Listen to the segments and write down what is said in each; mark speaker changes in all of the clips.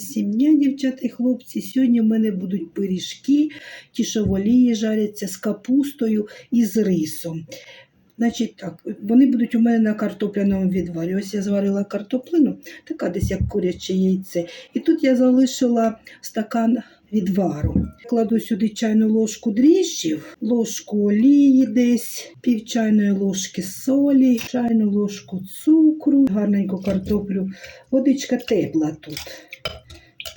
Speaker 1: всім дня, дівчата і хлопці. Сьогодні в мене будуть пиріжки, ті, що в олії жаряться з капустою і з рисом. Значить так, вони будуть у мене на картопляному відварі. Ось я зварила картоплину, така десь як куряче яйце. І тут я залишила стакан відвару. Кладу сюди чайну ложку дріжджів, ложку олії десь, пів чайної ложки солі, чайну ложку цукру, гарненько картоплю. Водичка тепла тут.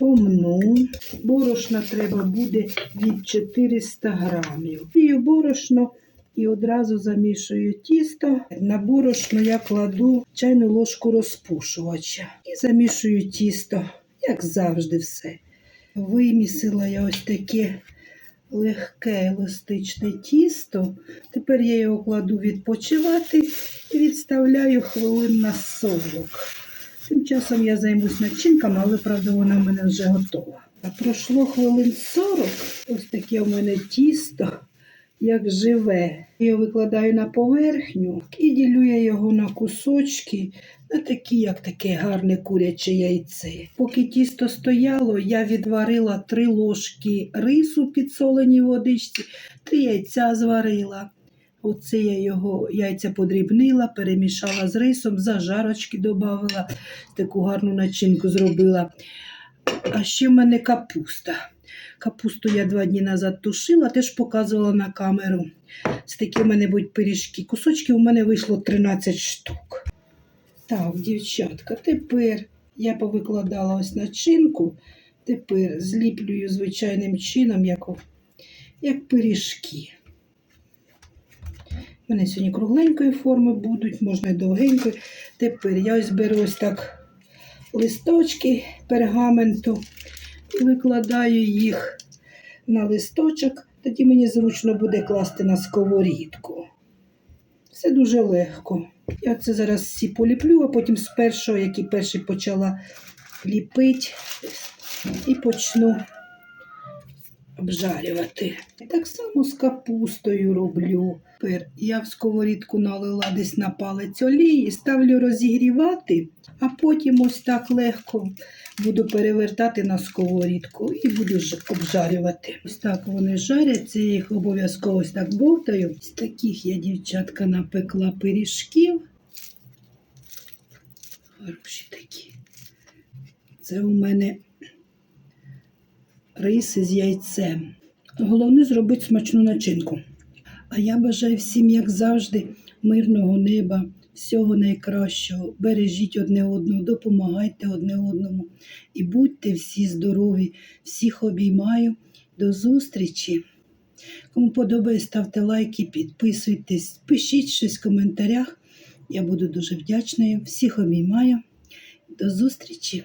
Speaker 1: Помну. Борошна треба буде від 400 грамів. І борошно і одразу замішую тісто. На борошно я кладу чайну ложку розпушувача і замішую тісто, як завжди, все. Вимісила я ось таке легке еластичне тісто. Тепер я його кладу відпочивати і відставляю хвилин на 40. Тим часом я займусь начинками, але правда вона в мене вже готова. А пройшло хвилин 40. Ось таке у мене тісто, як живе. Його викладаю на поверхню і ділю я його на кусочки, на такі, як таке гарне куряче яйце. Поки тісто стояло, я відварила три ложки рису в підсоленій водичці, три яйця зварила. Оце я його яйця подрібнила, перемішала з рисом, зажарочки додавила, таку гарну начинку зробила. А ще в мене капуста. Капусту я два дні назад тушила, теж показувала на камеру. Це такі в мене будуть пиріжки. Кусочків у мене вийшло 13 штук. Так, дівчатка, тепер я повикладала ось начинку. Тепер зліплюю звичайним чином, як, як пиріжки. Мене сьогодні кругленької форми будуть, можна і довгенької. Тепер я ось беру ось так листочки пергаменту і викладаю їх на листочок. Тоді мені зручно буде класти на сковорідку. Все дуже легко. Я це зараз всі поліплю, а потім з першого, який перший почала ліпити, і почну обжарювати. І так само з капустою роблю. Тепер я в сковорідку налила десь на палець олії, ставлю розігрівати, а потім ось так легко буду перевертати на сковорідку і буду обжарювати. Ось так вони жаряться, я їх обов'язково ось так бовтаю. З таких я, дівчатка, напекла пиріжків. Хороші такі. Це у мене риси з яйцем. Головне зробити смачну начинку. А я бажаю всім, як завжди, мирного неба, всього найкращого. Бережіть одне одного, допомагайте одне одному. І будьте всі здорові, всіх обіймаю. До зустрічі. Кому подобається, ставте лайки, підписуйтесь, пишіть щось в коментарях. Я буду дуже вдячною. Всіх обіймаю. До зустрічі!